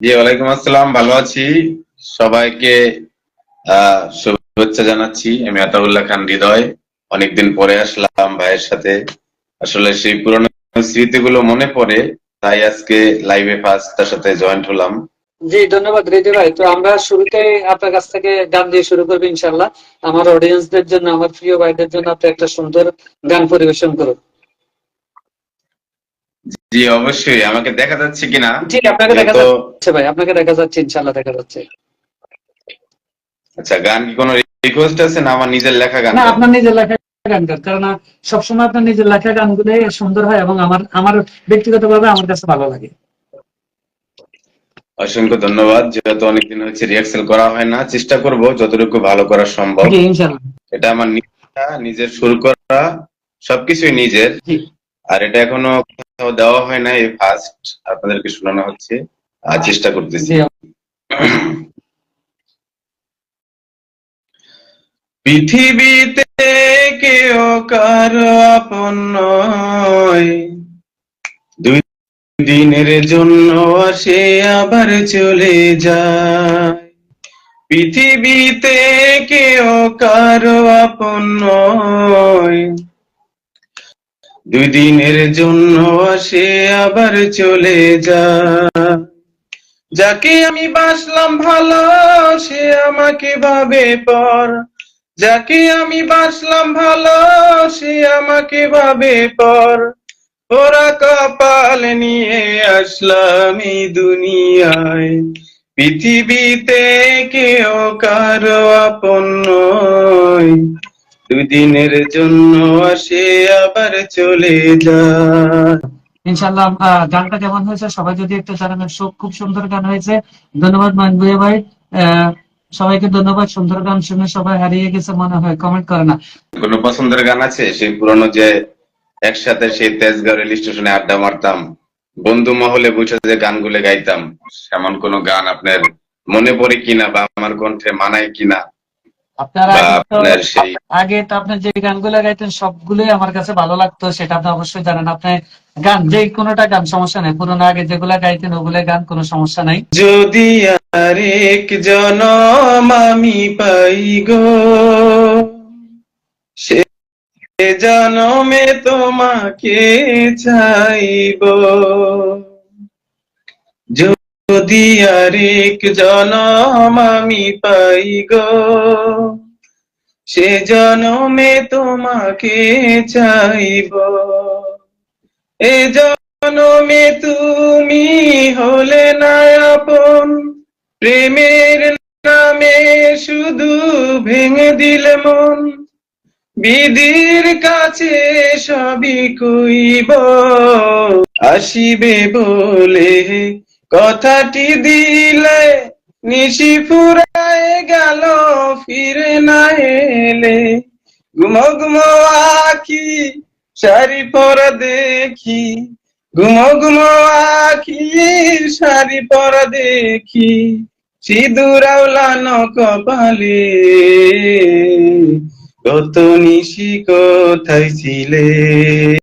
জি, ওয়ালাইকুম আসসালাম, ভালো আছি। সবাইকে শুভেচ্ছা জানাচ্ছি, আমি আতাউল্লাহ খান হৃদয়। অনেকদিন পরে আসলাম ভাইয়ের সাথে। আসলে সেই পুরনো স্মৃতিগুলো মনে পড়ে, তাই আজকে লাইভে ফার্স্ট তার সাথে জয়েন্ট হলাম। জি, ধন্যবাদ রেডি ভাই। তো আমরা শুরুতে আপনার কাছ থেকে গান দিয়ে শুরু করব ইনশাল্লাহ আমার অডিয়েন্সদের জন্য, আমার প্রিয় ভাইদের জন্য আপনি একটা সুন্দর গান পরিবেশন করুন। জি অবশ্যই। আমাকে দেখা যাচ্ছে কিনা? জি আপনাকে দেখা যাচ্ছে ভাই আপনাকে দেখা যাচ্ছে ইনশাল্লাহ দেখা যাচ্ছে। আচ্ছা গান কি কোনো রিকোয়েস্ট আছে না আমার নিজের লেখা গান? না আপনার নিজের লেখা গান কারণ সবসময় আপনার নিজের লেখা গানগুলো সুন্দর হয় এবং আমার আমার ব্যক্তিগতভাবে আমার কাছে ভালো লাগে। অসংখ্য ধন্যবাদ। যেহেতু অনেকদিন হচ্ছে রিহার্সেল করা হয় না চেষ্টা করব যতটুকু ভালো করা সম্ভব। এটা আমার নিজের নিজের সুর করা সবকিছুই নিজের। আর এটা এখনও কোথাও দেওয়া হয় না এই ফার্স্ট আপনাদেরকে শোনানো হচ্ছে চেষ্টা করতেছি। পৃথিবীতে কেউ কারও আপন দুই দিনের জন্য আসে আবার চলে যায়। পৃথিবীতে কেউ কারও আপন নয়। দুই দিনের জন্য আসে আবার চলে যা। যাকে আমি বাসলাম ভালো, সে আমাকে ভাবে পর। যাকে আমি বাসলাম ভালো, সে আমাকে ভাবে পর। ওরা কপাল নিয়ে আসলাম এই দুনিয়ায়। পৃথিবীতে কেউ কারও আপন নয়। দুই দিনের জন্য আসে আবার চলে যায়। ইনশাল্লাহ গানটা কেমন হয়েছে? সবাই যদি একটু জানাবেন খুব সুন্দর গান হয়েছে। ধন্যবাদ মানবুয়া ভাই। আহ, সবাইকে ধন্যবাদ সুন্দর গান শুনে সবাই হারিয়ে গেছে মনে হয় কমেন্ট করে না। কোনো পছন্দের গান আছে? সেই পুরনো যে একসাথে সেই তেজগাঁও রেল স্টেশনে আড্ডা মারতাম বন্ধু মহলে বসে যে গানগুলো গাইতাম এমন কোন গান আপনার মনে পড়ে কিনা বা আমার কণ্ঠে মানায় কিনা? আপনার আগে তো আপনি যে গানগুলো গাইতেন সবগুলোই আমার কাছে ভালো লাগতো সেটা আপনি অবশ্যই জানেন আপনি। গান যে কোনোটা গান সমস্যা নেই। পুরোনো আগে যেগুলা গাইতেন ওগুলো গান কোনো সমস্যা নাই। যদি আরেক জনম আমি পাই গো সে জনমে তোমাকে চাইব। যদি আরেক জনম আমি পাই গো, সে জনমে তোমাকে চাইব। এ জনমে তুমি হলে না আপন প্রেমের নামে শুধু ভেঙে দিলে মন। বিধির কাছে সবই কইব, আসিবে বলে কথাটি দিলে নিশি ফুরায় গেল, ফিরে না এলে। ঘুমো ঘুমো আখি, শাড়ি পরা দেখি। ঘুমো ঘুমো আখি, শাড়ি পরা দেখি। সিঁদুর কপালে, কত নিশি কোথায় ছিলে?